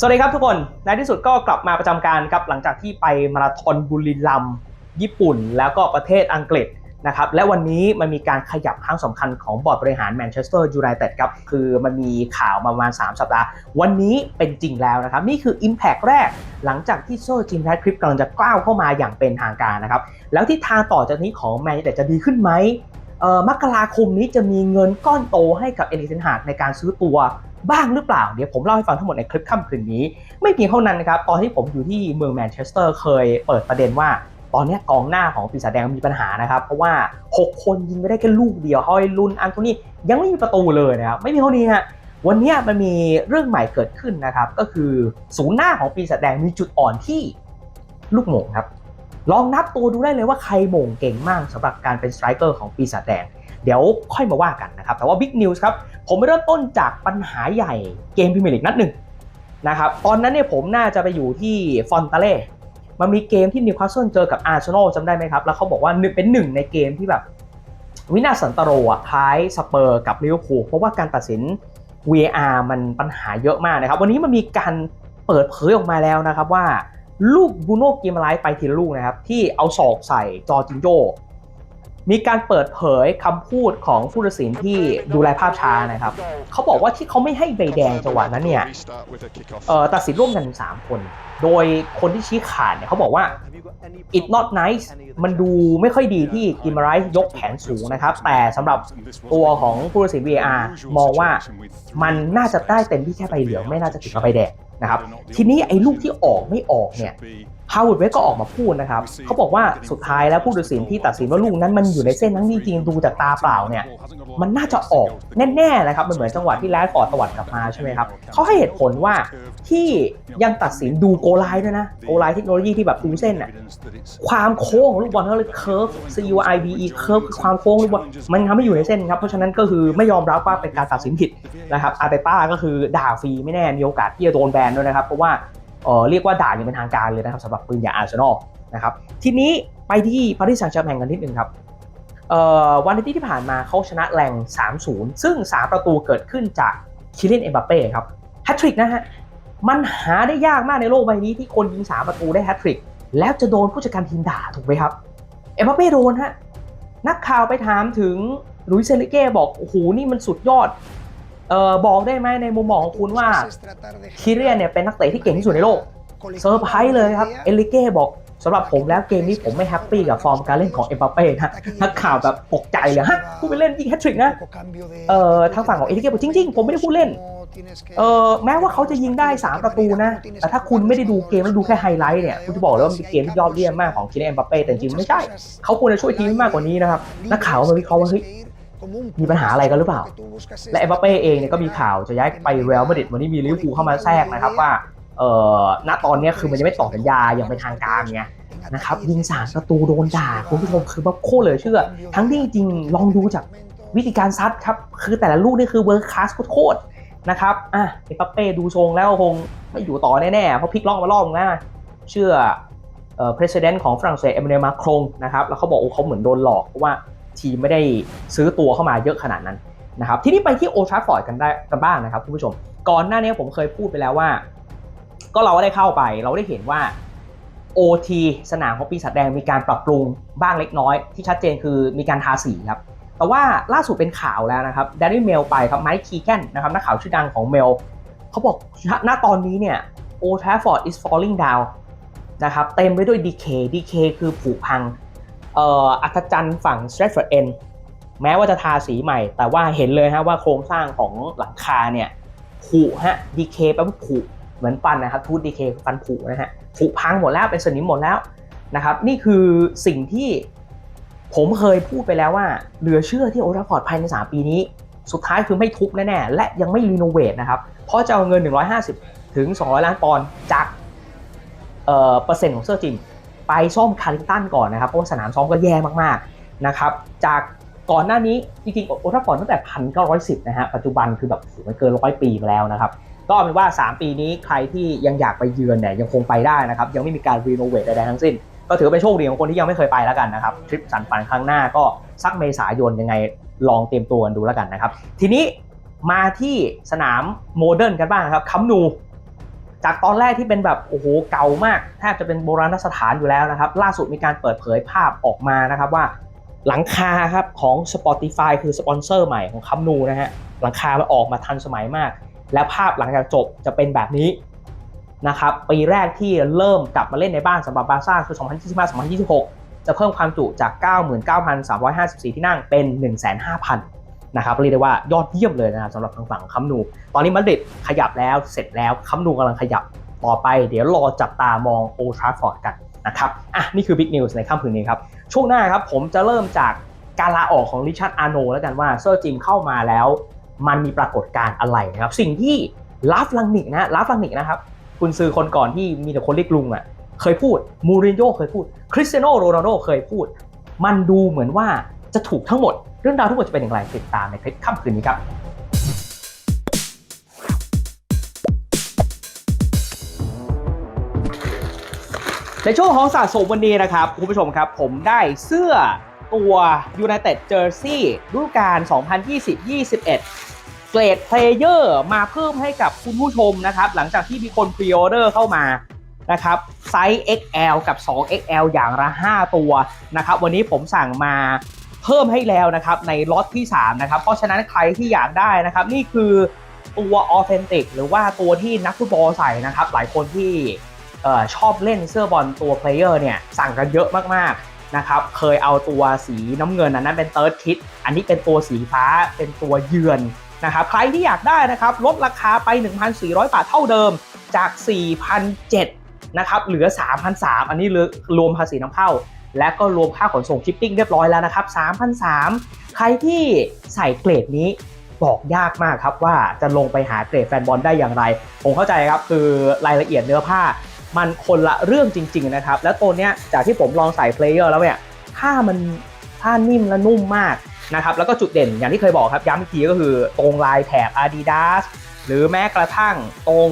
สวัสดีครับทุกคน ในที่สุดก็กลับมาประจำการครับหลังจากที่ไปมาราธอนบุรีรัมย์ญี่ปุ่น แล้วก็ประเทศอังกฤษนะครับและวันนี้มันมีการขยับครั้งสำคัญของบอร์ดบริหารแมนเชสเตอร์ยูไนเต็ดครับคือมันมีข่าวมาประมาณ 3 สัปดาห์ วันนี้เป็นจริงแล้วนะครับ นี่คือ Impact แรกหลังจากที่โซจิมแพทคลิปกำลังจะก้าวเข้ามาอย่างเป็นทางการนะครับ แล้วที่ทางต่อจากนี้ของแมนยูไนเต็ดจะดีขึ้นไหมเอ่อมกราคมนี้จะมีเงินก้อนโตให้กับเอลิเซนฮาร์ดในการซื้อตัว บ้างหรือเปล่า เดี๋ยวผมเล่าให้ฟังทั้งหมดในคลิปค่ำคืนนี้ ไม่เพียงเท่านั้นนะครับตอนที่ผมอยู่ที่เมืองแมนเชสเตอร์เคยเปิดประเด็นว่าตอนนี้กองหน้าของปีศาจแดงมีปัญหานะครับ เพราะว่า 6 คนยิงไปได้แค่ลูกเดียวฮอยลุนอันโทนี่ยังไม่มีประตูเลยนะครับไม่มีเท่านี้ฮะวันนี้มันมีเรื่องใหม่เกิดขึ้นนะครับก็คือศูนย์หน้าของปีศาจแดงมีจุดอ่อนที่ลูกหม่งครับลองนับตัวดูได้เลยว่าใครหม่งเก่งมากสำหรับการเป็นสไตรเกอร์ของปีศาจแดง เดี๋ยวค่อยมาว่ากันนะครับ แต่ว่าบิ๊กนิวส์ครับ ผมไปเริ่มต้นจากปัญหาใหญ่เกมพรีเมียร์ลีกนัดหนึ่งนะครับตอนนั้นเนี่ยผมน่าจะไปอยู่ที่ฟอนตาเล่มันมีเกมที่นิวคาสเซิลเจอกับอาร์เซนอลจำได้ไหมครับ แล้วเขาบอกว่าเป็นหนึ่งในเกมที่แบบ วินาศสันตโรอะคล้ายสเปอร์กับลิเวอร์พูลเพราะว่าการตัดสิน VAR มันปัญหาเยอะมากนะครับ วันนี้มันมีการเปิดเผยออกมาแล้วนะครับว่าลูกบูโน่กิมไลท์ไปทีละลูกนะครับ ที่เอาศอกใส่จอจินโย มีการเปิดเผยคำพูดของผู้ตัดสินที่ดูแลภาพช้านะครับ เขาบอกว่าที่เขาไม่ให้ใบแดงจังหวะนั้นเนี่ยเอ่อตัดสินร่วมกัน 3 คน โดยคนที่ชี้ขาดเนี่ยเขาบอกว่า it not nice มันดูไม่ค่อยดีที่กิมไรส์ยกแขนสูงนะครับ แต่สำหรับตัวของผู้ตัดสิน VAR มองว่ามันน่าจะได้เต็มที่แค่ใบเหลืองไม่น่าจะถึงกับใบแดงนะครับ ทีนี้ไอ้ลูกที่ออกไม่ออกเนี่ย ฮาวเวิร์ดเวกก็ออกมาพูดนะครับ เขาบอกว่าสุดท้ายแล้วผู้ตัดสินที่ตัดสินว่าลูกนั้นมันอยู่ในเส้นทั้งที่จริงดูจากตาเปล่าเนี่ย มันน่าจะออกแน่ๆนะครับ มันเหมือนจังหวะที่แรดฟอร์ดตวัดกลับมาใช่ไหมครับเขาให้เหตุผลว่าที่ยังตัดสินดูโกไลน์ด้วยนะ โกไลน์เทคโนโลยีที่แบบดูเส้นอะความโค้งของลูกบอลเขาเรียกเคิร์ฟ C U I V E เคิร์ฟคือความโค้งลูกบอลมันทำให้อยู่ในเส้นครับ เพราะฉะนั้นก็คือไม่ยอมรับว่าเป็นการตัดสินผิดนะครับอาร์เตต้าก็คือด่าฟรีไม่แน่มีโอกาสที่จะโดนแบนด้วยนะครับเพราะว่า เออเรียกว่าด่าอย่างเป็นทางการเลยนะครับสำหรับปืนอย่างอาร์เซนอลนะครับทีนี้ไปที่ปารีสแซงต์แชร์แมงกันนิดนึงครับวันอาทิตย์ที่ผ่านมาเขาชนะแรง3-0 ซึ่ง 3 ประตูเกิดขึ้นจากคิเลนเอ็มบัปเป้ครับแฮตทริกนะฮะมันหาได้ยากมากในโลกใบนี้ที่คนยิง3ประตูได้แฮตทริกแล้วจะโดนผู้จัดการทีมด่าถูกไหมครับ เอ็มบัปเป้โดนฮะนักข่าวไปถามถึงลุยเซนริเก้บอกโอ้โหนี่มันสุดยอด เออบอกได้ไหมในมุมมองของคุณว่าคิเรียนเนี่ยเป็นนักเตะที่เก่งที่สุดในโลกเซอร์ไพรส์เลยครับเอลิเก้บอกสำหรับผมแล้วเกมนี้ผมไม่แฮปปี้กับฟอร์มการเล่นของเอ็มบัปเป้นะนักข่าวแบบตกใจเลยฮะผู้ไปเล่นยิงแฮตทริกนะเอ่อทางฝั่งของเอลิเก้บอกจริง ๆ ผมไม่ได้พูดเล่นเอ่อแม้ว่าเขาจะยิงได้ 3 ประตูนะ แต่ถ้าคุณไม่ได้ดูเกมแล้วดูแค่ไฮไลท์เนี่ยคุณจะบอกเลยว่ามันเป็นเกมที่ยอดเยี่ยมมากของคิเลียนเอ็มบัปเป้แต่จริงไม่ใช่ เขาควรจะช่วยทีมมากกว่านี้นะครับ นักข่าวมาวิเคราะห์ว่าเฮ้ย มีปัญหาอะไรกันหรือเปล่า และเอ็มบัปเป้เองเนี่ยก็มีข่าวจะย้ายไปเรอัลมาดริดวันนี้มีลิเวอร์พูลเข้ามาแทรกนะครับว่าเอ่อณตอนนี้คือมันยังไม่ต่อสัญญาอย่างเป็นทางการไงนะครับยิงสามประตูโดนด่าคุณผู้ชมคือแบบโคตรเลยเชื่อ ทั้งที่จริงลองดูจากวิธีการซัดครับ คือแต่ละลูกนี่คือเวิร์คคลาสโคตรนะครับอะเอ็มบัปเป้ดูทรงแล้วคงไม่อยู่ต่อแน่ๆเพราะพลิกล็อกมารองนะเชื่อเอ่อ president ของฝรั่งเศสเอเม u มาครงนะครับแล้วเขาบอกว่าเขาเหมือนโดนหลอกเพราะว่า ทีมไม่ได้ซื้อตัวเข้ามาเยอะขนาดนั้นนะครับทีนี้ไปที่โอทราฟอร์ดกันได้กันบ้างนะครับคุณผู้ชม ก่อนหน้านี้ผมเคยพูดไปแล้วว่า ก็เราได้เข้าไปเราได้เห็นว่า OT สนามของปีศาจแดงมีการปรับปรุงบ้างเล็กน้อย ที่ชัดเจนคือมีการทาสีครับแต่ว่าล่าสุดเป็นข่าวแล้วนะครับแดนนี่เมลไปครับไมค์คีแกนนะครับนักข่าวชื่อดังของเมลเขาบอกณตอนนี้เนี่ยโอทราฟอร์ด is falling down นะครับเต็มไปด้วย decay decay คือผุพัง เอ่ออัศจรรย์ฝั่ง Stratford End แม้ว่าจะทาสีใหม่ แต่ว่าเห็นเลยฮะว่าโครงสร้างของหลังคาเนี่ยผุฮะดีเคแปลว่าผุเหมือนฟันนะครับทูดดีเคฟันผุนะฮะผุพังหมดแล้วเป็นสนิมหมดแล้วนะครับ นี่คือสิ่งที่ผมเคยพูดไปแล้วว่าเหลือเชื่อที่โอทราฟอร์ดภายใน 3 ปีนี้ สุดท้ายคือไม่ทุบแน่ๆและยังไม่รีโนเวทนะครับ เพราะจะเอาเงิน 150 ถึง 200 ล้านปอนด์จากเอ่อเปอร์เซ็นต์ของเซอร์จิม ไปซ่อมคาริงตันก่อนนะครับเพราะว่าสนามซ้อมก็แย่มากๆนะครับจากก่อนหน้านี้จริงๆโอทัฟฟอร์ดตั้งแต่พันเก้าร้อยสิบนะฮะปัจจุบันคือแบบมันเกินร้อยปีมาแล้วนะครับก็เอาเป็นว่า 3 ปีนี้ใครที่ยังอยากไปเยือนเนี่ยยังคงไปได้นะครับยังไม่มีการรีโนเวทใดๆทั้งสิ้น ก็ถือเป็นโชคดีของคนที่ยังไม่เคยไปแล้วกันนะครับทริปสันฝันครั้งหน้าก็สักเมษายนยังไงลองเตรียมตัวกันดูแล้วกันนะครับทีนี้มาที่สนามโมเดิร์นกันบ้างนะครับคัมนู จากตอนแรกที่เป็นแบบโอ้โหเก่ามากแทบจะเป็นโบราณสถานอยู่แล้วนะครับ ล่าสุดมีการเปิดเผยภาพออกมานะครับว่าหลังคาครับของ Spotify คือสปอนเซอร์ใหม่ของคัมนูนะฮะหลังคามันออกมาทันสมัยมาก และภาพหลังจากจบจะเป็นแบบนี้นะครับปีแรกที่เริ่มกลับมาเล่นในบ้านสำหรับบาร์ซ่าคือ 2025-2026 จะเพิ่มความจุจาก 99,354 ที่นั่งเป็น105,000 นะครับเรียกได้ว่ายอดเยี่ยมเลยนะครับสำหรับทางฝั่งคัมนู ตอนนี้มาดริดขยับแล้วเสร็จแล้วคัมนูกำลังขยับต่อไป เดี๋ยวรอจับตามองโอทราฟอร์ดกันนะครับอะนี่คือบิ๊กนิวส์ในค่ำคืนนี้ครับ ช่วงหน้าครับผมจะเริ่มจากการลาออกของริชาร์ดอาร์โนแล้วกันว่าเซอร์จิมเข้ามาแล้ว มันมีปรากฏการณ์อะไรนะครับ สิ่งที่ลาฟลังนิกนะลาฟลังนิกนะครับคุณซื้อคนก่อนที่มีแต่คนเรียกลุงอะเคยพูดมูรินโญ่เคยพูดคริสเตียโนโรนัลโดเคยพูด มันดูเหมือนว่าจะถูกทั้งหมด เรื่องราวทั้งหมดจะเป็นอย่างไรติดตามในคลิปค่ำคืนนี้ครับในช่วงของสะสมวันนี้นะครับคุณผู้ชมครับผมได้เสื้อตัว United Jersey ฤดูกาล 2020-21 เกรดเพลเยอร์มาเพิ่มให้กับคุณผู้ชมนะครับ หลังจากที่มีคนพรีออเดอร์เข้ามานะครับไซส์ XL กับ 2XL อย่างละ 5 ตัวนะครับ วันนี้ผมสั่งมา พิ่มให้แล้วนะครับในล็อตที่3นะครับเพราะฉะนั้นใครที่อยากได้นะครับนี่คือตัวออเทนติกหรือว่าตัวที่นักฟุตบอลใส่นะครับหลายคนที่ชอบเล่นเสื้อบอลตัวเพลเยอร์เนี่ยสั่งกันเยอะมากๆนะครับเคยเอาตัวสีน้ำเงินอันนั้นเป็นเติร์ดคิดอันนี้เป็นตัวสีฟ้าเป็นตัวเยือนนะครับใครที่อยากได้นะครับลดราคาไป 1,400 บาทเท่าเดิมจาก 4,700นะครับเหลือ 3,300อันนี้รวมภาษีน้ำเข้า และก็รวมค่าขนส่งชิปปิ้งเรียบร้อยแล้วนะครับ3,300ใครที่ใส่เกรดนี้บอกยากมากครับว่าจะลงไปหาเกรดแฟนบอลได้อย่างไร ผมเข้าใจครับคือรายละเอียดเนื้อผ้า มันคนละเรื่องจริง ๆ นะครับ แล้วตัวเนี้ยจากที่ผมลองใส่เพลเยอร์แล้วเนี่ยผ้ามันผ้านิ่มและนุ่มมากนะครับแล้วก็จุดเด่นอย่างที่เคยบอกครับย้ำอีกทีก็คือตรงลายแถบ Adidas หรือแม้กระทั่งตรง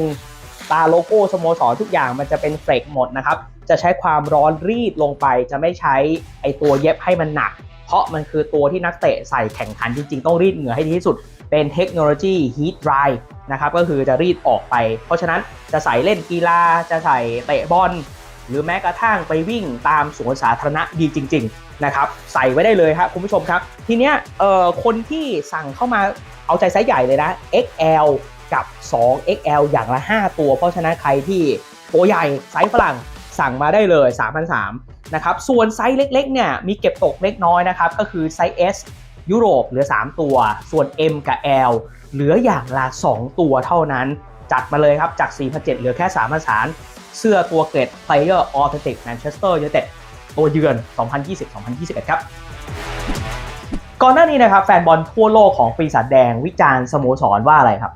ตาโลโก้สโมสรทุกอย่างมันจะเป็นเฟรกหมดนะครับ จะใช้ความร้อนรีดลงไป จะไม่ใช้ไอตัวเย็บให้มันหนัก เพราะมันคือตัวที่นักเตะใส่แข่งขันจริง ๆ ต้องรีดเหงื่อให้ดีที่สุด เป็นเทคโนโลยี Heat Dry นะครับก็คือจะรีดออกไป เพราะฉะนั้นจะใส่เล่นกีฬาจะใส่เตะบอลหรือแม้กระทั่งไปวิ่งตามสวนสาธารณะดีจริง ๆ นะครับ ใส่ไว้ได้เลยครับคุณผู้ชมครับ ทีเนี้ยเอ่อคนที่สั่งเข้ามาเอาใจไซส์ใหญ่เลยนะ XL กับ 2XL อย่างละ 5 ตัว เพราะฉะนั้นใครที่ตัวใหญ่ไซส์ฝรั่ง สั่งมาได้เลย 3,300นะครับ ส่วนไซส์เล็กๆเนี่ยมีเก็บตกเล็กน้อยนะครับ ก็คือไซส์ S ยุโรปเหลือ 3 ตัว ส่วน M กับ L เหลืออย่างละ 2 ตัวเท่านั้น จัดมาเลยครับ จาก 4,700เหลือแค่3,300เสื้อตัวเกรด Player Authentic Manchester United ตัวเยือน 2020-2021 ครับก่อนหน้านี้นะครับแฟนบอลทั่วโลกของปีศาจแดงวิจารณ์สโมสรว่าอะไรครับ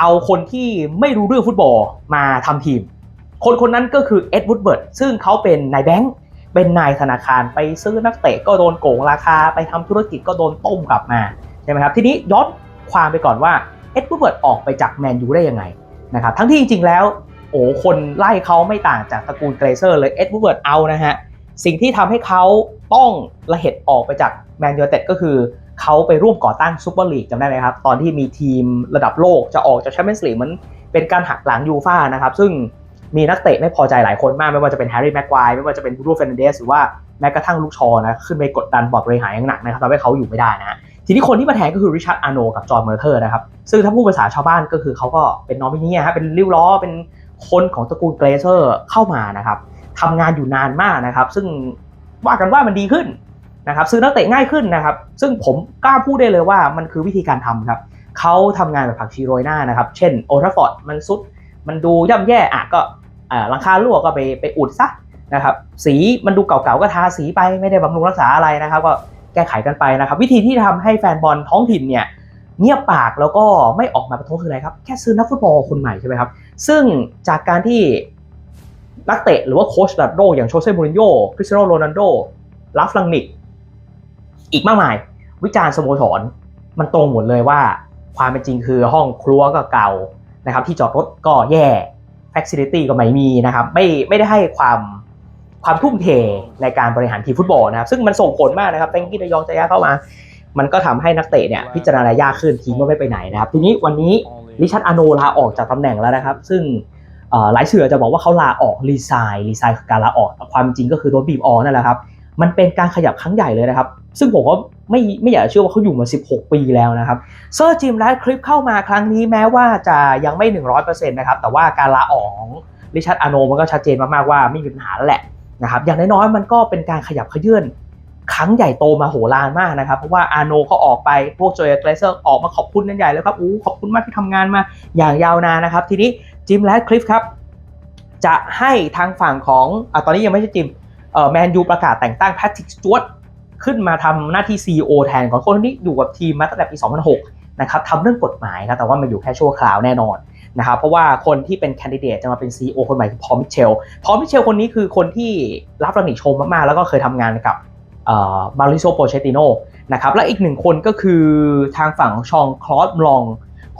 เอาคนที่ไม่รู้เรื่องฟุตบอลมาทำทีม คนคนนั้นก็คือเอ็ดวูดเบิร์ดซึ่งเขาเป็นนายแบงค์เป็นนายธนาคารไปซื้อนักเตะก็โดนโกงราคาไปทำธุรกิจก็โดนต้มกลับมาใช่ไหมครับทีนี้ย้อนความไปก่อนว่าเอ็ดวูดเบิร์ดออกไปจากแมนยูได้ยังไงนะครับทั้งที่จริงๆแล้วโอ้คนไล่เขาไม่ต่างจากตระกูลเกรเซอร์เลยเอ็ดวูดเบิร์ดเอานะฮะสิ่งที่ทำให้เขาต้องระเหตุออกไปจากแมนยูเต็ดก็คือเขาไปร่วมก่อตั้งซูเปอร์ลีกจำได้ไหมครับ ตอนที่มีทีมระดับโลกจะออกจากแชมเปี้ยนส์ลีกมันเป็นการหักหลังยูฟ่านะครับ ซึ่ง มีนักเตะไม่พอใจหลายคนมาก ไม่ว่าจะเป็นแฮร์รี่แม็กควายไม่ว่าจะเป็นบรูฟเฟนเดสหรือว่าแม้กระทั่งลูกชอนะขึ้นไปกดดันบอร์ดบริหารอย่างหนักนะครับทำให้เขาอยู่ไม่ได้นะทีนี้คนที่มาแทนก็คือริชาร์ดอาร์โนกับจอห์นเมอร์เทอร์นะครับซึ่งถ้าพูดภาษาชาวบ้านก็คือเขาก็เป็นนอมินีฮะเป็นริ้วล้อเป็นคนของตระกูลเกรเซอร์เข้ามานะครับทำงานอยู่นานมากนะครับ ซึ่งว่ากันว่ามันดีขึ้นนะครับซื้อนักเตะง่ายขึ้นนะครับ ซึ่งผมกล้าพูดได้เลยว่ามันคือวิธีการทำครับเขาทำงานแบบผักชีโรยหน้านะครับ เช่นโอทราฟอร์ดมันซุดมันดูย่ำแย่อะก็ อ่าหลังคารั่วก็ไปไปอุดซะนะครับ สีมันดูเก่าๆก็ทาสีไปไม่ได้บำรุงรักษาอะไรนะครับ ก็แก้ไขกันไปนะครับ วิธีที่ทำให้แฟนบอลท้องถิ่นเนี่ยเงียบปากแล้วก็ไม่ออกมาประท้วงคืออะไรครับ แค่ซื้อนักฟุตบอลคนใหม่ใช่ไหมครับ ซึ่งจากการที่นักเตะหรือว่าโค้ชระดับโลกอย่างโชเซ่มูรินโญ่คริสเตียโนโรนัลโดลาฟลังนิก อีกมากมาย วิจารณ์สโมสรมันตรงหมดเลยว่า ความเป็นจริงคือห้องครัวก็เก่านะครับ ที่จอดรถก็แย่ Facility ก็ไม่มีนะครับ ไม่ไม่ได้ให้ความความทุ่มเทในการบริหารทีมฟุตบอลนะครับ ซึ่งมันส่งผลมากนะครับแตงกี้ระยองจะย้ายเข้ามา มันก็ทำให้นักเตะเนี่ยพิจารณายากขึ้นทีมก็ไม่ไปไหนนะครับ ทีนี้วันนี้ลิชัดอาโนลาออกจากตำแหน่งแล้วนะครับ ซึ่งเอ่อหลายสื่ออาจจะบอกว่าเขาลาออกรีไซน์รีไซน์คือการลาออกความจริงก็คือโดนบีบออกนั่นแหละครับ มันเป็นการขยับครั้งใหญ่เลยนะครับ ซึ่งผมก็ไม่ไม่อยากจะเชื่อว่าเขาอยู่มา 16 ปีแล้วนะครับเซอร์จิมและคลิปเข้ามาครั้งนี้แม้ว่าจะยังไม่ 100%นะครับแต่ว่าการลาออกของริชาร์ดอาโนมันก็ชัดเจนมากๆว่าไม่มีปัญหาแหละนะครับอย่างน้อยๆมันก็เป็นการขยับขยื่นครั้งใหญ่โตมาโหฬารมากนะครับเพราะว่าอาโนเขาออกไปพวกโจเอเกรเซอร์ออกมาขอบคุณนั่นใหญ่แล้วครับอู้ขอบคุณมากที่ทำงานมาอย่างยาวนานนะครับ ทีนี้จิมและคลิฟครับจะให้ทางฝั่งของอะตอนนี้ยังไม่ใช่จิม แมนยูประกาศแต่งตั้งแพทริกจวตขึ้นมาทำหน้าที่ CEO แทนของคนที่อยู่กับทีมมาตั้งแต่ปี 2006 นะครับทำเรื่องกฎหมายครับแต่ว่ามันอยู่แค่ชั่วคราวแน่นอนนะครับเพราะว่าคนที่เป็นแคนดิเดตจะมาเป็น CEO คนใหม่คือพอลมิเชลพอลมิเชลคนนี้คือคนที่รับระนิชมมากๆ แล้วก็เคยทำงานกับมาริโซโปเชติโนนะครับและอีกหนึ่งคนก็คือทางฝั่งชองคลอสลอง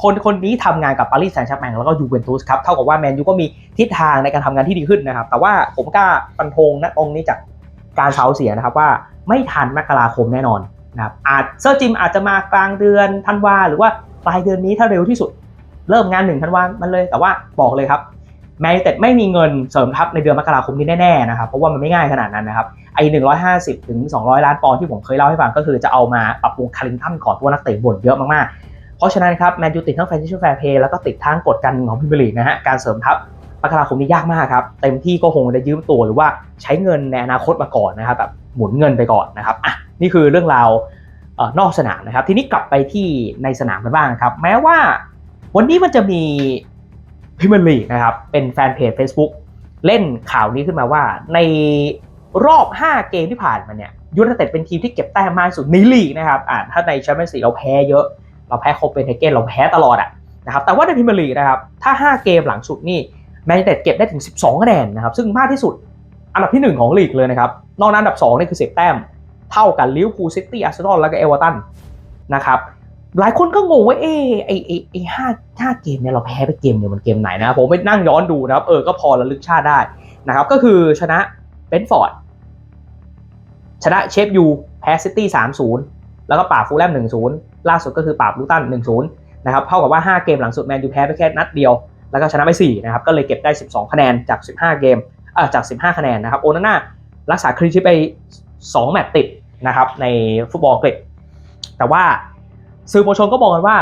คนคนนี้ทำงานกับปารีสแซงต์แชร์แมงแล้วก็ยูเวนตุสครับ เท่ากับว่าแมนยูก็มีทิศทางในการทำงานที่ดีขึ้นนะครับ แต่ว่าผมกล้าฟันธงนะตรงนี้จากการเช้าเสียนะครับว่าไม่ทันมกราคมแน่นอนนะครับอาจเซอร์จิมอาจจะมากลางเดือนธันวาหรือว่าปลายเดือนนี้ถ้าเร็วที่สุด เริ่มงานหนึ่งธันวามันเลยแต่ว่าบอกเลยครับแมนยูเต็ดไม่มีเงินเสริมทัพในเดือนมกราคมนี้แน่ๆนะครับเพราะว่ามันไม่ง่ายขนาดนั้นนะครับไอ้หนึ่งร้อยห้าสิบถึงสองร้อยล้านปอนด์ที่ผมเคยเล่าให้ฟังก็คือจะเอามาปรับปรุงคาริงตันก่อนตัวนักเตะบ่นเยอะมากๆ เพราะฉะนั้นครับแมนยูติดทั้ง financial fair play แล้วก็ติดทั้งกฎการเงินของพิมพ์ลีนะฮะการเสริมทัพมกราคมนี้ยากมากครับ เต็มที่ก็คงจะยืมตัวหรือว่าใช้เงินในอนาคตมาก่อนนะครับแบบหมุนเงินไปก่อนนะครับอะนี่คือเรื่องราวออนอกสนามนะครับ ทีนี้กลับไปที่ในสนามกันบ้างครับ แม้ว่าวันนี้มันจะมีพิมพ์ลีนะครับเป็นแฟนเพจ Facebook เล่นข่าวนี้ขึ้นมาว่าในรอบ 5 เกมที่ผ่านมาเนี่ยยูไนเต็ดเป็นทีมที่เก็บแต้มมากสุดในลีกนะครับอ่าถ้าในแชมเปี้ยนส์ลีกเราแพ้เยอะ เราแพ้โคเปนเฮเกนเราแพ้ตลอดอะนะครับแต่ว่าในพรีเมียร์ลีกนะครับถ้า 5 เกมหลังสุดนี่แมนยูไนเต็ดเก็บได้ถึง 12คะแนนนะครับซึ่งมากที่สุดอันดับที่ 1 ของลีกเลยนะครับนอกนั้นอันดับ2นี่คือ10แต้ม เท่ากันลิเวอร์พูลซิตี้อาร์เซนอลแล้วก็เอเวอร์ตันนะครับหลายคนก็งงว่าเออไอไอไอห้าห้าเกมเนี่ยเราแพ้ไปเกมเดียวมันเกมไหนนะผมไปนั่งย้อนดูนะครับเออก็พอระลึกชาติได้นะครับก็คือชนะเบนฟอร์ดชนะเชฟยูแพ้ซิตี้สามศูนย์แล้วก็ปราฟูลแลมหนึ่งศูนย์ ล่าสุดก็คือปราบลูตันหนึ่งศูนย์นะครับเท่ากับว่า 5 เกมหลังสุดแมนยูแพ้ไปแค่นัดเดียว แล้วก็ชนะไป4นะครับก็เลยเก็บได้ 12 คะแนนจาก 15 เกมอ่าจาก 15 คะแนนนะครับโอนาน่ารักษาคลีนชีพไป 2 แมตช์ติดนะครับในฟุตบอลอังกฤษแต่ว่าสื่อมวลชนก็บอกกันว่า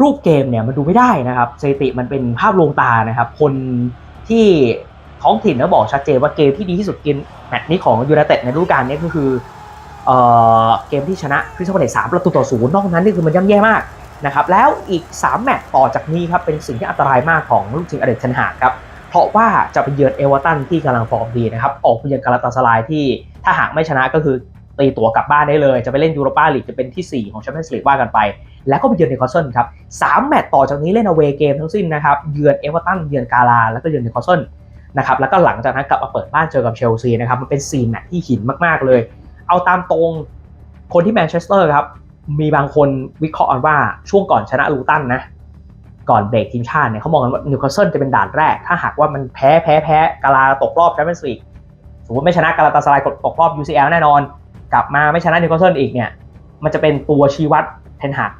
รูปเกมเนี่ยมันดูไม่ได้นะครับสถิติมันเป็นภาพลวงตานะครับคนที่ท้องถิ่นก็บอกชัดเจนว่าเกมที่ดีที่สุดเกมแมตช์นี้ของยูไนเต็ดในฤดูกาลนี้ก็คือ เเกมที่ชนะคริสตัลพาเลซสามประตูต่อศูนย์นอกนั้นนี่คือมันย่ำแย่มากนะครับแล้วอีก 3 แมตช์ต่อจากนี้ครับเป็นสิ่งที่อันตรายมากของลูกทีมอเดนเทนหากครับเพราะว่าจะไปเยือนเอเวอร์ตันที่กำลังฟอร์มดีนะครับออกไปเยือนกาลาตาสลายที่ถ้าหากไม่ชนะก็คือตีตั๋วกลับบ้านได้เลย จะไปเล่นยูโรปาลีกจะเป็นที่ 4 ของแชมเปี้ยนส์ลีกว่ากันไป แล้วก็ไปเยือนนิคาสเซิลครับสามแมตช์ต่อจากนี้เล่นอเวเกมทั้งสิ้นนะครับเยือนเอเวอร์ตันเยือนกาลาแล้วก็เยือนนิคาสเซิลนะครับแล้วก็หลังจากนั้นกลับมาเปิดบ้านเจอกับเชลซีนะครับมันเป็น4แมตช์ที่หินมากๆเลย เอาตามตรง คนที่แมนเชสเตอร์ครับ มีบางคนวิเคราะห์ว่าช่วงก่อนชนะลูตันนะ ก่อนเบรกทีมชาติเนี่ยเขามองกันว่านิวคาสเซิลจะเป็นด่านแรก ถ้าหากว่ามันแพ้แพ้แพ้กาลาตกรอบแชมเปี้ยนส์ลีกสมมติไม่ชนะกาลาตาสลายตกรอบ UCL แน่นอน กลับมาไม่ชนะนิวคาสเซิลอีกเนี่ย มันจะเป็นตัวชี้วัดเทนหัก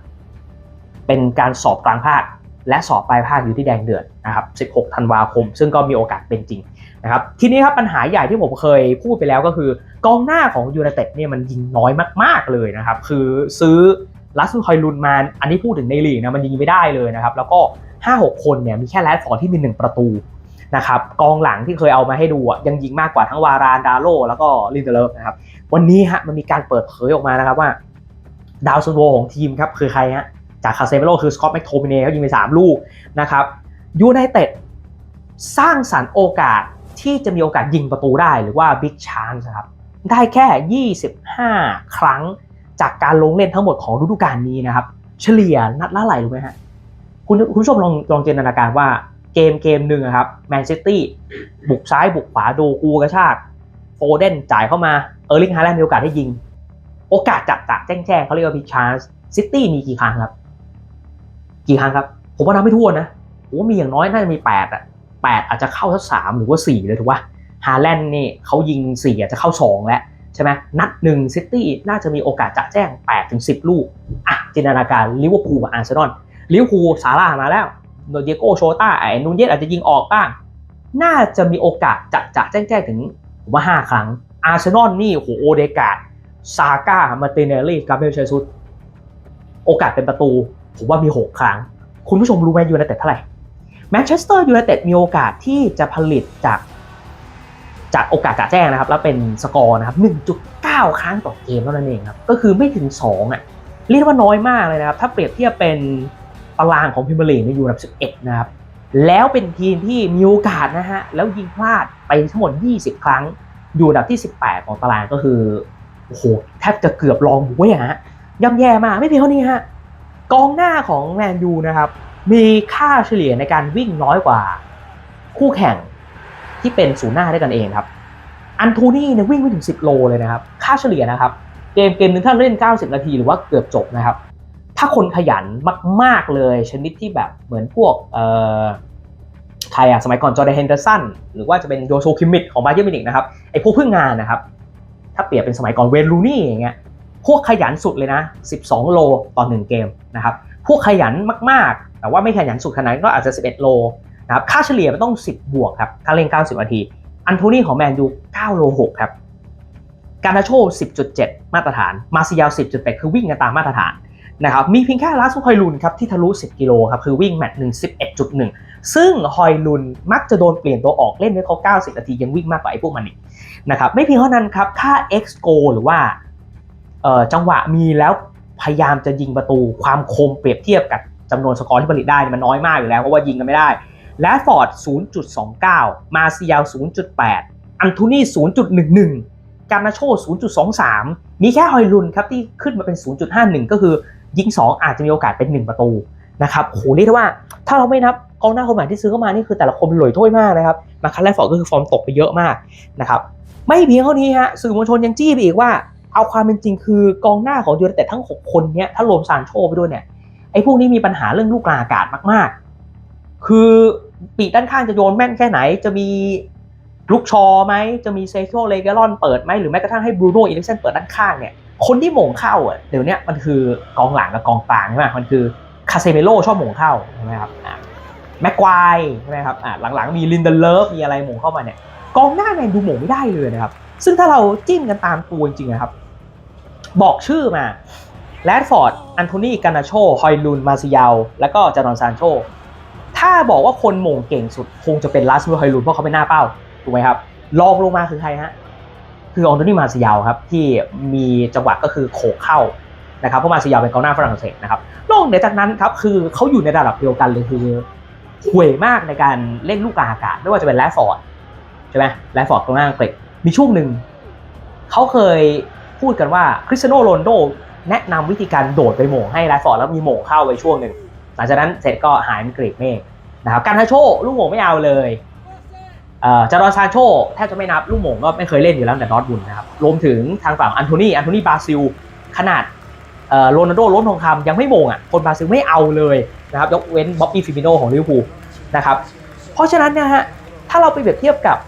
เป็นการสอบกลางภาคและสอบปลายภาคอยู่ที่แดงเดือดนะครับ 16 ธันวาคม ซึ่งก็มีโอกาสเป็นจริง นะครับทีนี้ครับปัญหาใหญ่ที่ผมเคยพูดไปแล้วก็คือกองหน้าของยูไนเต็ดเนี่ยมันยิงน้อยมากๆเลยนะครับ คือซื้อลัสซูฮอยลุนมาอันนี้พูดถึงในลีกนะมันยิงไม่ได้เลยนะครับ แล้วก็ 5-6 คนเนี่ยมีแค่แรดฟอร์ที่มี 1 ประตูนะครับกองหลังที่เคยเอามาให้ดูอะยังยิงมากกว่าทั้งวารานดาโลแล้วก็ลินเดเลฟนะครับวันนี้ฮะมันมีการเปิดเผยออกมานะครับว่า ดาวซันโวของทีมครับคือใครฮะจากคาเซเมโลคือสกอตแม็กโทมิเน่เขายิงไป 3 ลูกนะครับยูไนเต็ดสร้างสรรค์โอกาส ที่จะมีโอกาสยิงประตูได้หรือว่าบิ๊กชานส์ครับได้แค่ 25 ครั้งจากการลงเล่นทั้งหมดของฤดูกาลนี้นะครับ เฉลี่ยนัดละไหลรู้ไหมฮะคุณคุณผู้ชมลองลองจินตนาการว่าเกมเกมหนึ่งครับแมนซิตี้บุกซ้ายบุกขวาโดกูกระชากโฟเดนจ่ายเข้ามาเออร์ลิงฮาแลนด์มีโอกาสได้ยิง โอกาสจัดจะแจ้งแจ้งเขาเรียกว่าพิชาร์สซิตี้มีกี่ครั้งครับ กี่ครั้งครับ ผมว่านับไม่ถ้วนะผมว่ามีอย่างน้อยน่าจะมี8อะ 8 อาจจะเข้าสักสามหรือว่า 4 เลยถูกปะฮาแลนด์นี่เขายิง 4 อาจจะเข้า 2 แล้วใช่ไหมนัดหนึ่งซิตี้น่าจะมีโอกาสจะแจ้ง8ถึง10 ลูก อะ จินตนาการลิเวอร์พูลกับอาร์เซนอลลิเวอร์พูลซาร่ามาแล้วโนเดียโกโชต้าไอ้นูนเยสอาจจะยิงออกบ้าง น่าจะมีโอกาสจะจะแจ้งแจ้งถึงผมว่า 5 ครั้งอาร์เซนอลนี่โหโอเดกาดซาก้ามาเตเนลลี่กาเบลเชซุสโอกาสเป็นประตู ผมว่ามี 6 ครั้ง คุณผู้ชมรู้ไหมยูไนเต็ดเท่าไหร่ แมนเชสเตอร์ยูไนเต็ดมีโอกาสที่จะผลิตจากจากโอกาสจะแจ้งนะครับ แล้วเป็นสกอร์นะครับ 1.9 ครั้งต่อเกมเท่านั้นเองครับ ก็คือไม่ถึง 2อะเรียกว่าน้อยมากเลยนะครับ ถ้าเปรียบเทียบเป็นตารางของพิมเบอร์ลีกในยอยู่อันดับ 11 นะครับ แล้วเป็นทีมที่มีโอกาสนะฮะ แล้วยิงพลาดไปทั้งหมด 20 ครั้ง อยู่อันดับที่ 18 ของตารางก็คือ โอ้โห แทบจะเกือบรองบุ้ยอะฮะย่ำแย่มาก ไม่เพียงเท่านี้ฮะ กองหน้าของแมนยูนะครับ มีค่าเฉลี่ยในการวิ่งน้อยกว่าคู่แข่งที่เป็นศูนย์หน้าด้วยกันเองครับ อันโทนี่เนี่ยวิ่งไม่ถึง 10 โลเลยนะครับ ค่าเฉลี่ยนะครับ เกมเกมหนึงถ้าเล่น 90 นาทีหรือว่าเกือบจบนะครับ ถ้าคนขยันมาก ๆ เลยชนิดที่แบบเหมือนพวกเอ่อใครอะสมัยก่อนจอร์แดนเฮนเดอร์สันหรือว่าจะเป็นโยโชคิมมิดของบาเยอร์มินิกนะครับไอ้พวกพึ่งงานนะครับ ถ้าเปรียบเป็นสมัยก่อนเวนลูนี่อย่างเงี้ยพวกขยันสุดเลยนะ 12 โลต่อ1เกมนะครับ พวกขยันมากๆ แต่ว่าไม่ขยันสุดขนาดก็อาจจะ 11 โลนะครับค่าเฉลี่ยมันต้อง 10 บวกครับถ้าเล่น 90 นาที อันโทนี่ของแมนยู 9 โล 6 ครับ การนาโช 10.7 มาตรฐาน มาซิยาล10.8 คือวิ่งกันตามมาตรฐานนะครับ มีเพียงแค่ลาสุฮอยลุนครับที่ทะลุ 10 กิโลครับ คือวิ่งแมตช์หนึ่ง11.1 ซึ่งฮอยลุนมักจะโดนเปลี่ยนตัวออกเล่นไว้เขา90 นาทียังวิ่งมากกว่าไอ้พวกมันอีกนะครับ ไม่เพียงเท่านั้นครับ ค่า X g o หรือว่าจังหวะมีแล้ว พยายามจะยิงประตูความคมเปรียบเทียบกับจำนวนสกอร์ที่ผลิตได้มันน้อยมากอยู่แล้วเพราะว่ายิงกันไม่ได้แลฟฟอร์ด 0.29 มาซิยาล0.8 อันโทนี่ 0.11 การนาโช 0.23 มีแค่ฮอยลุนครับที่ขึ้นมาเป็น 0.51 ก็คือยิง 2 อาจจะมีโอกาสเป็น 1 ประตูนะครับโหเรียกว่าถ้าเราไม่นับกองหน้าคนใหม่ที่ซื้อเข้ามานี่คือแต่ละคนเป็นหลอยถ้วยมากนะครับ มาคันแรกฟอร์ดก็คือฟอร์มตกไปเยอะมากนะครับ ไม่เพียงเท่านี้ฮะสื่อมวลชนยังจี้ไปอีกว่า เอาความเป็นจริงคือกองหน้าของยูไนเต็ดทั้ง 6 คนเนี้ยถ้ารวมซานโชไปด้วยเนี่ยไอ้พวกนี้มีปัญหาเรื่องลูกกลางอากาศมาก ๆ คือปีกด้านข้างจะโยนแม่นแค่ไหน จะมีลูกชอไหมจะมีเซโชเลเกรอนเปิดไหมหรือแม้กระทั่งให้บรูโน่อิเล็กเซนเปิดด้านข้างเนี่ยคนที่หม่งเข้าอะเดี๋ยวนี้มันคือกองหลังกับกองกลางใช่ไหมมันคือคาเซเมโลชอบหม่งเข้าใช่ไหมครับแม็กควายใช่ไหมครับหลังๆมีลินเดเลฟมีอะไรหม่งเข้ามาเนี่ยกองหน้าแมนดูหม่งไม่ได้เลยนะครับซึ่งถ้าเราจิ้มกันตามตัวจริงๆนะครับ บอกชื่อมาแรดฟอร์ด อันโทนีกานาโช ฮอยลุน มาซิยาลแล้วก็จารอนซานโช ถ้าบอกว่าคนมงเก่งสุด คงจะเป็นลาสเมอร์ฮอยลุนเพราะเขาเป็นหน้าเป้า ถูกไหมครับรองลงมาคือใครฮะ คืออองโตนี่มาซิยาลครับ ที่มีจังหวะก็คือโขกเข้านะครับเพราะมาซิยาลเป็นกองหน้าฝรั่งเศสนะครับนอกเหนือจากนั้นครับ คือเขาอยู่ในระดับเดียวกันเลยคือห่วยมากในการเล่นลูกกลางอากาศ ไม่ว่าจะเป็นแรดฟอร์ดใช่ไหมแรดฟอร์ดกองหน้าอังกฤษมีช่วงหนึ่งเขาเคย พูดกันว่าคริสเตียโนโรนโดแนะนำวิธีการโดดไปโหม่งให้แรดฟอร์ดแล้วมีโหม่งเข้าไว้ช่วงหนึ่งหลังจากนั้นเสร็จก็หายเป็นกรีกเมฆนะครับการทาโชลูกโหม่งไม่เอาเลยเอ่อจารอนซานโชแทบจะไม่นับลูกโหม่งก็ไม่เคยเล่นอยู่แล้วแต่ดอร์ทบุนนะครับรวมถึงทางฝั่งอันโทนีอันโทนีบราซิล ขนาดเอ่อโรนัลโดล้นทองคำยังไม่โหม่งอะคนบราซิลไม่เอาเลยนะครับยกเว้นบ๊อบบี้ฟิมิโนของลิเวอร์พูลนะครับเพราะฉะนั้นเนะฮะถ้าเราไปเปรียบเทียบกับ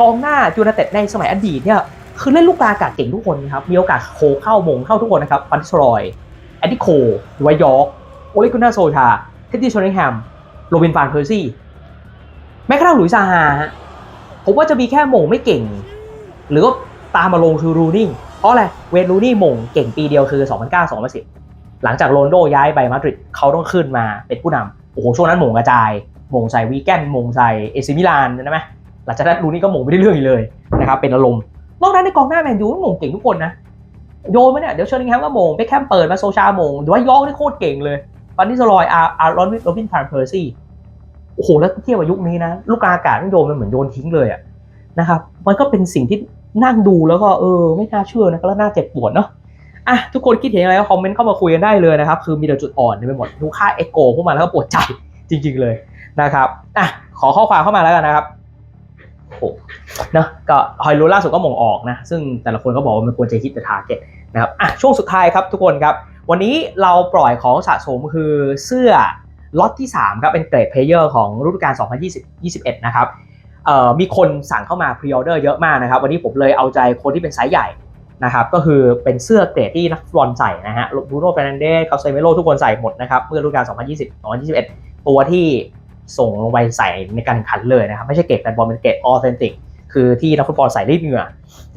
กองหน้ายูไนเต็ดในสมัยอดีตเนี่ย คือเล่นลูกกลางอากาศเก่งทุกคนครับ มีโอกาสโคเข้ามงเข้าทุกคนนะครับฟันสรอยแอดดิโคไวยอร์กโอเลกุน่าโซชาเท็ดดี้ชอนิงแฮมโรบินฟานเพอร์ซี่แม้กระทั่งหลุยซาฮาฮะผมว่าจะมีแค่มงไม่เก่ง หรือว่าตามมาลงคือรูนี่เพราะอะไรเวทรูนี่มงเก่งปีเดียวคือ 2009-2010 หลังจากโรนโดย้ายไปมาดริดเขาต้องขึ้นมาเป็นผู้นำโอ้โหช่วงนั้นมงกระจายมงใส่วีแกนมงใส่เอซิมิลานใช่ไหมหลังจากนั้นรูนี่ก็มงไม่ได้เรื่องอีกเลยนะครับเป็นอารมณ์ นอกนั้นในกองหน้าแมนยูหม่งเก่งทุกคนนะโยนมาเนี่ย เดี๋ยวเชอร์ลิงแฮมก็โมงไปแคมเปิดมาโซชาโมงหรือว่ายองนี่โคตรเก่งเลยฟันนี่สลอยอาร์อาร์รอนวิโรบินพานเพอร์ซี่โอ้โหแล้วเทียบกับยุคนี้นะ ลูกอากาศมันโยนมันเหมือนโยนทิ้งเลยอะนะครับมันก็เป็นสิ่งที่นั่งดูแล้วก็เออไม่น่าเชื่อนะแล้วน่าเจ็บปวดเนาะอะทุกคนคิดเห็นอะไรก็คอมเมนต์เข้ามาคุยกันได้เลยนะครับ คือมีแต่จุดอ่อนเต็มไปหมดดูค่าเอ็กโกพวกมันแล้วก็ปวดใจจริง ๆเลยนะครับอะขอข้อความเข้ามาแล้วกันนะครับ โอ้โหเนาะก็ฮอยรูล่าสุดก็มองออกนะ ซึ่งแต่ละคนก็บอกว่ามันควรจะฮิตแต่ทาร์เก็ตนะครับอะช่วงสุดท้ายครับทุกคนครับ วันนี้เราปล่อยของสะสมคือเสื้อล็อตที่ 3 ครับ เป็นเกรดเพลเยอร์ของฤดูกาล 2020-21 นะครับเอ่อมีคนสั่งเข้ามาพรีออเดอร์เยอะมากนะครับ วันนี้ผมเลยเอาใจคนที่เป็นไซส์ใหญ่นะครับก็คือเป็นเสื้อเกรดที่นักฟุตบอลใส่นะฮะบรูโน่เฟรนันเดสคาเซเมโลทุกคนใส่หมดนะครับเมื่อฤดูกาล 2020-2021 ตัวที่ ส่งลงไปใส่ในการแข่งขันเลยนะครับ ไม่ใช่เกรดแฟนบอลเป็นเกรดออเทนติกคือที่นักฟุตบอลใส่รีดเหงื่อ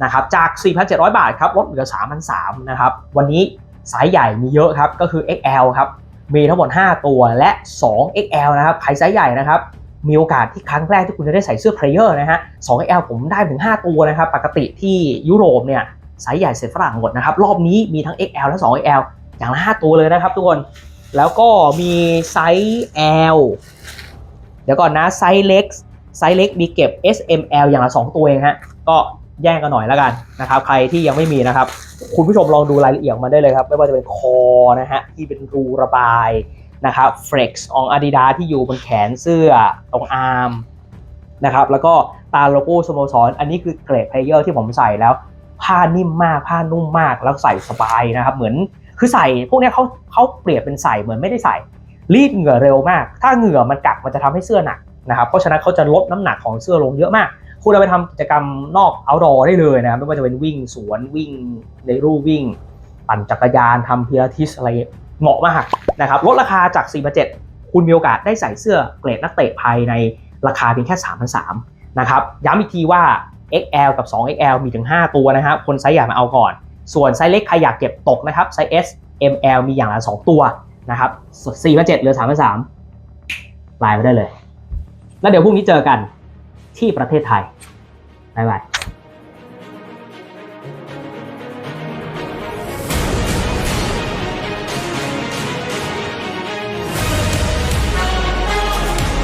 นะครับจาก 4,700 บาทครับลดเหลือ 3,300นะครับวันนี้ไซส์ใหญ่มีเยอะครับก็คือ XL ครับมีทั้งหมด 5 ตัวและ 2 XL นะครับใครไซส์ใหญ่นะครับมีโอกาสที่ครั้งแรกที่คุณจะได้ใส่เสื้อเพลเยอร์นะฮะ 2XL ผมได้ถึง 5 ตัวนะครับ ปกติที่ยุโรปเนี่ยไซส์ใหญ่เสร็จฝรั่งหมดนะครับ รอบนี้มีทั้ง XL และ 2XL อย่างละ 5 ตัวเลยนะครับทุกคน แล้วก็มีไซส์ L เดี๋ยวก่อนนะไซส์เล็กไซส์เล็กมีเก็บ S M L อย่างละ 2 ตัวเองฮะก็แย่งกันหน่อยแล้วกันนะครับ ใครที่ยังไม่มีนะครับ คุณผู้ชมลองดูรายละเอียดมาได้เลยครับ ไม่ว่าจะเป็นคอนะฮะที่เป็นรูระบายนะครับ Flex ของ Adidas ที่อยู่บนแขนเสื้อตรงอาร์มนะครับแล้วก็ตาโลโก้สโมสร อันนี้คือเกรดเพลเยอร์ที่ผมใส่แล้ว ผ้านิ่มมากผ้านุ่มมากแล้วใส่สบายนะครับ เหมือนคือใส่พวกนี้เขาเขาเปรียบเป็นใส่เหมือนไม่ได้ใส่ รีดเหงื่อเร็วมาก ถ้าเหงื่อมันกักมันจะทำให้เสื้อหนักนะครับ เพราะฉะนั้นเขาจะลดน้ำหนักของเสื้อลงเยอะมาก คุณเอาไปทำกิจกรรมนอก outdoor ได้เลยนะครับ ไม่ว่าจะเป็นวิ่งสวนวิ่งในรูวิ่ง ปั่นจักรยานทำพิลาทิสอะไรเหมาะมากนะครับ ลดราคาจาก4มา7คุณมีโอกาสได้ใส่เสื้อเกรดนักเตะภายในราคาเพียงแค่3,300นะครับ ย้ำอีกทีว่า XL กับ 2XL มีถึง 5 ตัวนะครับ คนไซส์ใหญ่มาเอาก่อน ส่วนไซส์เล็กใครอยากเก็บตกนะครับ ไซส์ S ML มีอย่างละ 2 ตัว นะครับ4มา7เหลือ3,300ไลน์มาได้เลย แล้วเดี๋ยวพรุ่งนี้เจอกันที่ประเทศไทยบ๊ายบาย